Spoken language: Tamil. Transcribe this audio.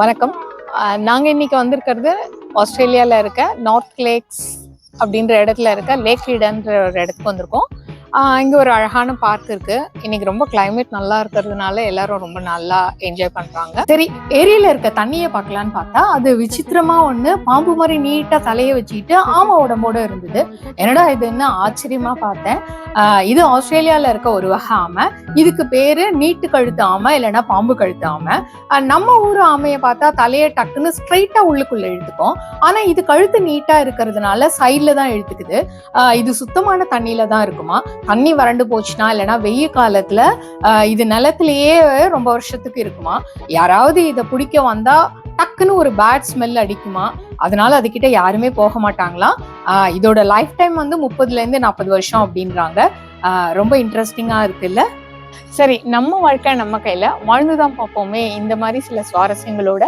வணக்கம். நாங்கள் நாங்க இன்னைக்கு வந்திருக்கிறது ஆஸ்திரேலியாவில் இருக்க நார்த் லேக்ஸ் அப்படின்ற இடத்துல இருக்க லேக் ரீடன்ற ஒரு இடத்துக்கு வந்திருக்கோம். இங்கே ஒரு அழகான பார்க் இருக்கு. இன்னைக்கு ரொம்ப கிளைமேட் நல்லா இருக்கிறதுனால எல்லாரும் ரொம்ப நல்லா என்ஜாய் பண்றாங்க. சரி ஏரியில இருக்க தண்ணியை பார்க்கலான்னு பார்த்தா அது விசித்திரமா ஒண்ணு பாம்பு மாதிரி நீட்டா தலையை வச்சுக்கிட்டு ஆமை உடம்போட இருந்தது. என்னடா இதுன்னு ஆச்சரியமா பார்த்தேன். இது ஆஸ்திரேலியால இருக்க ஒரு வகை ஆமை. இதுக்கு பேரு நீட்டு கழுத்து ஆமை இல்லைன்னா பாம்பு கழுத்து ஆமை. நம்ம ஊர் ஆமையை பார்த்தா தலையை டக்குன்னு ஸ்ட்ரைட்டா உள்ளுக்குள்ள இழுத்துக்கும். ஆனா இது கழுத்து நீட்டா இருக்கிறதுனால சைட்ல தான் இழுத்துக்குது. இது சுத்தமான தண்ணியில தான் இருக்குமா? தண்ணி வறண்டு போச்சுன்னா இல்லைன்னா வெயில் காலத்துல இது நிலத்திலேயே ரொம்ப வருஷத்துக்கு இருக்குமா? யாராவது இதை பிடிக்க வந்தா டக்குன்னு ஒரு பேட் ஸ்மெல் அடிக்குமா? அதனால அதுகிட்ட யாருமே போக மாட்டாங்களாம் ஆஹ் இதோட லைஃப் டைம் வந்து முப்பதுல இருந்து நாற்பது வருஷம் அப்படின்றாங்க. ரொம்ப இன்ட்ரெஸ்டிங்கா இருக்குல்ல? சரி நம்ம வாழ்க்கை நம்ம கையில வாழ்ந்துதான் பார்ப்போமே இந்த மாதிரி சில சுவாரஸ்யங்களோட